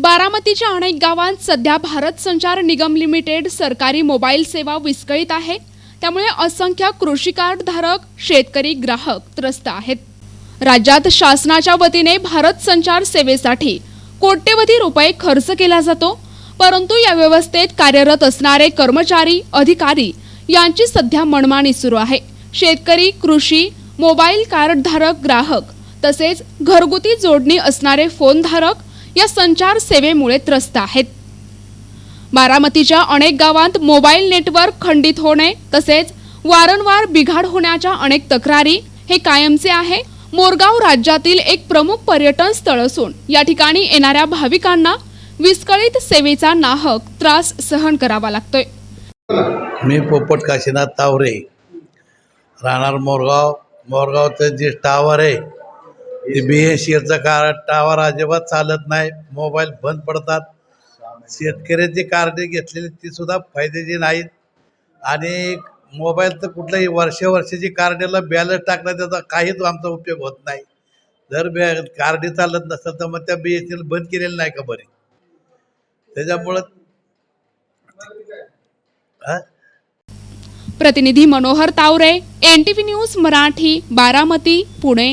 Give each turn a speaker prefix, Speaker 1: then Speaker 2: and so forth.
Speaker 1: बारामतीच्या अनेक गावांत सध्या भारत संचार निगम लिमिटेड सरकारी मोबाईल सेवा विस्कळीत आहे. त्यामुळे असंख्य कृषी कार्ड धारक शेतकरी ग्राहक त्रस्त आहेत. राज्यात शासनाच्या वतीने भारत संचार सेवेसाठी कोट्यवधी रुपये खर्च केला जातो. परंतु या व्यवस्थेत कार्यरत असणारे कर्मचारी अधिकारी यांची सध्या मनमानी सुरू आहे. शेतकरी कृषी मोबाईल कार्डधारक ग्राहक तसेच घरगुती जोडणी असणारे फोनधारक या संचार सेवेमुळे त्रस्त आहेत. बारामतीच्या अनेक गावांत मोबाईल नेटवर्क खंडित होणे तसेच वारंवार बिघाड होण्याच्या अनेक तक्रारी हे कायमचे आहे. मोरगाव राज्यातील एक प्रमुख पर्यटन स्थळ असून या ठिकाणी येणाऱ्या भाविकांना विस्कळीत सेवेचा नाहक त्रास सहन करावा लागतोय.
Speaker 2: मी पोपट काशीनाथ तावरे. राहणार मोरगाव. मोरगावचं जे टावर आहे ते बी एस सीचं कार टावर अजिबात चालत नाही. मोबाईल बंद पडतात. शेतकऱ्याची कार्डे घेतलेली ती सुद्धा फायद्याची नाहीत. आणि मोबाईल तर कुठल्याही वर्ष वर्षाची कार्डेला बॅलन्स टाकला त्याचा काहीच आमचा उपयोग होत नाही. जर बॅ कार्डे चालत नसेल तर मग त्या बी एस बंद केलेलं नाही का बरे? त्याच्यामुळं
Speaker 1: प्रतिनिधी Manohar Taware N T V news Marathi Baramati Pune.